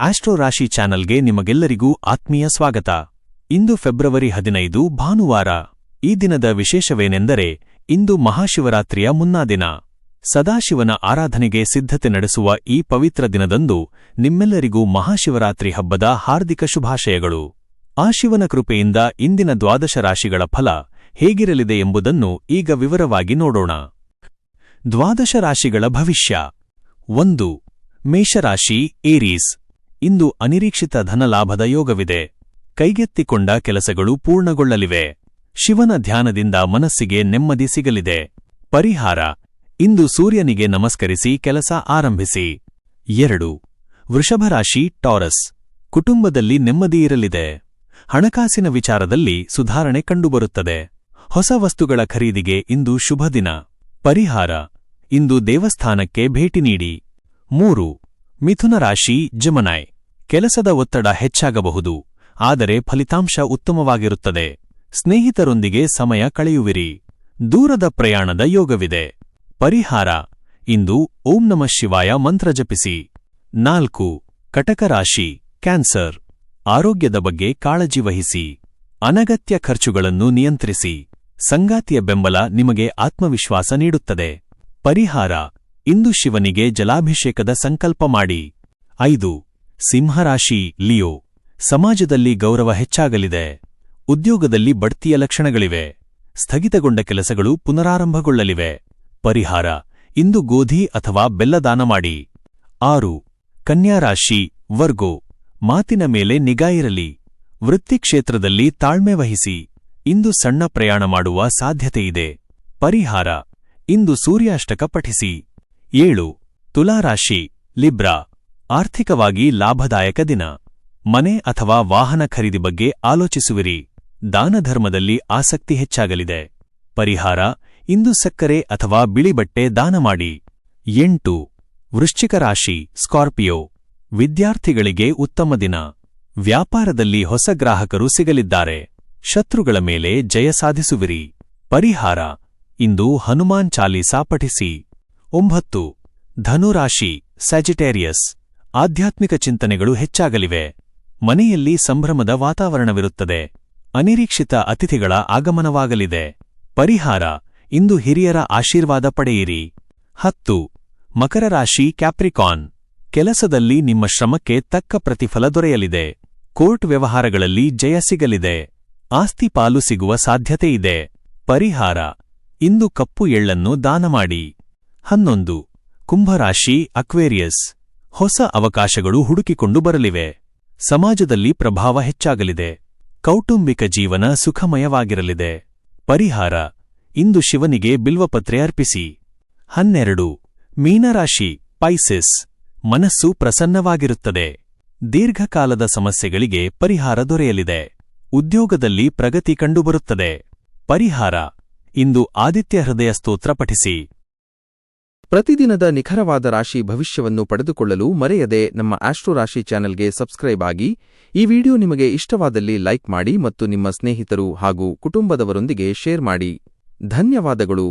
Astro ರಾಶಿ ಚಾನಲ್ಗೆ ನಿಮಗೆಲ್ಲರಿಗೂ ಆತ್ಮೀಯ ಸ್ವಾಗತ. ಇಂದು ಫೆಬ್ರವರಿ ಹದಿನೈದು, ಭಾನುವಾರ. ಈ ದಿನದ ವಿಶೇಷವೇನೆಂದರೆ, ಇಂದು ಮಹಾಶಿವರಾತ್ರಿಯ ಮುನ್ನಾ ದಿನ ಸದಾಶಿವನ ಆರಾಧನೆಗೆ ಸಿದ್ಧತೆ ನಡೆಸುವ ಈ ಪವಿತ್ರ ದಿನದಂದು ನಿಮ್ಮೆಲ್ಲರಿಗೂ ಮಹಾಶಿವರಾತ್ರಿ ಹಬ್ಬದ ಹಾರ್ದಿಕ ಶುಭಾಶಯಗಳು. ಆ ಶಿವನ ಕೃಪೆಯಿಂದ ಇಂದಿನ ದ್ವಾದಶ ರಾಶಿಗಳ ಫಲ ಹೇಗಿರಲಿದೆ ಎಂಬುದನ್ನು ಈಗ ವಿವರವಾಗಿ ನೋಡೋಣ. ದ್ವಾದಶ ರಾಶಿಗಳ ಭವಿಷ್ಯ. ಒಂದು. ಮೇಷರಾಶಿ, ಏರೀಸ್. ಇಂದು ಅನಿರೀಕ್ಷಿತ ಧನಲಾಭದ ಯೋಗವಿದೆ. ಕೈಗೆತ್ತಿಕೊಂಡ ಕೆಲಸಗಳು ಪೂರ್ಣಗೊಳ್ಳಲಿವೆ. ಶಿವನ ಧ್ಯಾನದಿಂದ ಮನಸ್ಸಿಗೆ ನೆಮ್ಮದಿ ಸಿಗಲಿದೆ. ಪರಿಹಾರ. ಇಂದು ಸೂರ್ಯನಿಗೆ ನಮಸ್ಕರಿಸಿ ಕೆಲಸ ಆರಂಭಿಸಿ. ಎರಡು. ವೃಷಭರಾಶಿ ಟಾರಸ್. ಕುಟುಂಬದಲ್ಲಿ ನೆಮ್ಮದಿಯಿರಲಿದೆ ಹಣಕಾಸಿನ ವಿಚಾರದಲ್ಲಿ ಸುಧಾರಣೆ ಕಂಡುಬರುತ್ತದೆ. ಹೊಸ ವಸ್ತುಗಳ ಖರೀದಿಗೆ ಇಂದು ಶುಭ ದಿನ ಪರಿಹಾರ. ಇಂದು ದೇವಸ್ಥಾನಕ್ಕೆ ಭೇಟಿ ನೀಡಿ. ಮೂರು. ಮಿಥುನ ರಾಶಿ ಜಮನಾಯ್. ಕೆಲಸದ ಒತ್ತಡ ಹೆಚ್ಚಾಗಬಹುದು, ಆದರೆ ಫಲಿತಾಂಶ ಉತ್ತಮವಾಗಿರುತ್ತದೆ. ಸ್ನೇಹಿತರೊಂದಿಗೆ ಸಮಯ ಕಳೆಯುವಿರಿ. ದೂರದ ಪ್ರಯಾಣದ ಯೋಗವಿದೆ. ಪರಿಹಾರ. ಇಂದು ಓಂ ನಮಃ ಶಿವಾಯ ಮಂತ್ರ ಜಪಿಸಿ. ನಾಲ್ಕು. ಕಟಕ ರಾಶಿ, ಕ್ಯಾನ್ಸರ್. ಆರೋಗ್ಯದ ಬಗ್ಗೆ ಕಾಳಜಿ ವಹಿಸಿ. ಅನಗತ್ಯ ಖರ್ಚುಗಳನ್ನು ನಿಯಂತ್ರಿಸಿ. ಸಂಗಾತಿಯ ಬೆಂಬಲ ನಿಮಗೆ ಆತ್ಮವಿಶ್ವಾಸ ನೀಡುತ್ತದೆ. ಪರಿಹಾರ. ಇಂದು ಶಿವನಿಗೆ ಜಲಾಭಿಷೇಕದ ಸಂಕಲ್ಪ ಮಾಡಿ. ಐದು. ಸಿಂಹರಾಶಿ, ಲಿಯೋ. ಸಮಾಜದಲ್ಲಿ ಗೌರವ ಹೆಚ್ಚಾಗಲಿದೆ. ಉದ್ಯೋಗದಲ್ಲಿ ಬಡ್ತಿಯ ಲಕ್ಷಣಗಳಿವೆ. ಸ್ಥಗಿತಗೊಂಡ ಕೆಲಸಗಳು ಪುನರಾರಂಭಗೊಳ್ಳಲಿವೆ. ಪರಿಹಾರ. ಇಂದು ಗೋಧಿ ಅಥವಾ ಬೆಲ್ಲದಾನ ಮಾಡಿ. ಆರು. ಕನ್ಯಾರಾಶಿ ವರ್ಗೋ. ಮಾತಿನ ಮೇಲೆ ನಿಗಾ ಇರಲಿ. ವೃತ್ತಿಕ್ಷೇತ್ರದಲ್ಲಿ ತಾಳ್ಮೆ ವಹಿಸಿ. ಇಂದು ಸಣ್ಣ ಪ್ರಯಾಣ ಮಾಡುವ ಸಾಧ್ಯತೆಯಿದೆ ಪರಿಹಾರ. ಇಂದು ಸೂರ್ಯಾಷ್ಟಕ ಪಠಿಸಿ. ಏಳು. ತುಲಾರಾಶಿ ಲಿಬ್ರಾ. ಆರ್ಥಿಕವಾಗಿ ಲಾಭದಾಯಕ ದಿನ. ಮನೆ ಅಥವಾ ವಾಹನ ಖರೀದಿ ಬಗ್ಗೆ ಆಲೋಚಿಸುವಿರಿ. ದಾನಧರ್ಮದಲ್ಲಿ ಆಸಕ್ತಿ ಹೆಚ್ಚಾಗಲಿದೆ. ಪರಿಹಾರ, ಇಂದು ಸಕ್ಕರೆ ಅಥವಾ ಬಿಳಿಬಟ್ಟೆ ದಾನ ಮಾಡಿ. ಎಂಟು. ವೃಶ್ಚಿಕ ರಾಶಿ, ಸ್ಕಾರ್ಪಿಯೋ. ವಿದ್ಯಾರ್ಥಿಗಳಿಗೆ ಉತ್ತಮ ದಿನ. ವ್ಯಾಪಾರದಲ್ಲಿ ಹೊಸ ಗ್ರಾಹಕರು ಸಿಗಲಿದ್ದಾರೆ. ಶತ್ರುಗಳ ಮೇಲೆ ಜಯ ಸಾಧಿಸುವಿರಿ. ಪರಿಹಾರ, ಇಂದು ಹನುಮಾನ್ ಚಾಲೀಸಾ ಪಠಿಸಿ. ಒಂಬತ್ತು. ಧನುರಾಶಿ ಸ್ಯಾಜಿಟೇರಿಯಸ್ ಆಧ್ಯಾತ್ಮಿಕ ಚಿಂತನೆಗಳು ಹೆಚ್ಚಾಗಲಿವೆ. ಮನೆಯಲ್ಲಿ ಸಂಭ್ರಮದ ವಾತಾವರಣವಿರುತ್ತದೆ. ಅನಿರೀಕ್ಷಿತ ಅತಿಥಿಗಳ ಆಗಮನವಾಗಲಿದೆ. ಪರಿಹಾರ, ಇಂದು ಹಿರಿಯರ ಆಶೀರ್ವಾದ ಪಡೆಯಿರಿ. ಹತ್ತು, ಮಕರ ರಾಶಿ ಕ್ಯಾಪ್ರಿಕಾನ್ ಕೆಲಸದಲ್ಲಿ ನಿಮ್ಮ ಶ್ರಮಕ್ಕೆ ತಕ್ಕ ಪ್ರತಿಫಲ ದೊರೆಯಲಿದೆ. ಕೋರ್ಟ್ ವ್ಯವಹಾರಗಳಲ್ಲಿ ಜಯ ಸಿಗಲಿದೆ. ಆಸ್ತಿ ಪಾಲು ಸಿಗುವ ಸಾಧ್ಯತೆಯಿದೆ ಪರಿಹಾರ, ಇಂದು ಕಪ್ಪು ಎಳ್ಳನ್ನು ದಾನ ಮಾಡಿ. ಹನ್ನೊಂದು ಕುಂಭರಾಶಿ, ಅಕ್ವೇರಿಯಸ್. ಹೊಸ ಅವಕಾಶಗಳು ಹುಡುಕಿಕೊಂಡು ಬರಲಿವೆ. ಸಮಾಜದಲ್ಲಿ ಪ್ರಭಾವ ಹೆಚ್ಚಾಗಲಿದೆ. ಕೌಟುಂಬಿಕ ಜೀವನ ಸುಖಮಯವಾಗಿರಲಿದೆ. ಪರಿಹಾರ. ಇಂದು ಶಿವನಿಗೆ ಬಿಲ್ವಪತ್ರೆ ಅರ್ಪಿಸಿ. ಹನ್ನೆರಡು. ಮೀನರಾಶಿ, ಪೈಸಿಸ್. ಮನಸ್ಸು ಪ್ರಸನ್ನವಾಗಿರುತ್ತದೆ. ದೀರ್ಘಕಾಲದ ಸಮಸ್ಯೆಗಳಿಗೆ ಪರಿಹಾರ ದೊರೆಯಲಿದೆ. ಉದ್ಯೋಗದಲ್ಲಿ ಪ್ರಗತಿ ಕಂಡುಬರುತ್ತದೆ. ಪರಿಹಾರ. ಇಂದು ಆದಿತ್ಯ ಹೃದಯ ಸ್ತೋತ್ರ ಪಠಿಸಿ. ಪ್ರತಿದಿನದ ನಿಖರವಾದ ರಾಶಿ ಭವಿಷ್ಯವನ್ನು ಪಡೆದುಕೊಳ್ಳಲು ಮರೆಯದೆ ನಮ್ಮ ಆಸ್ಟ್ರೋ ರಾಶಿ ಚಾನೆಲ್ಗೆ ಸಬ್ಸ್ಕ್ರೈಬ್ ಆಗಿ, ಈ ವಿಡಿಯೋ ನಿಮಗೆ ಇಷ್ಟವಾದಲ್ಲಿ ಲೈಕ್ ಮಾಡಿ ಮತ್ತು ನಿಮ್ಮ ಸ್ನೇಹಿತರು ಹಾಗೂ ಕುಟುಂಬದವರೊಂದಿಗೆ ಶೇರ್ ಮಾಡಿ. ಧನ್ಯವಾದಗಳು.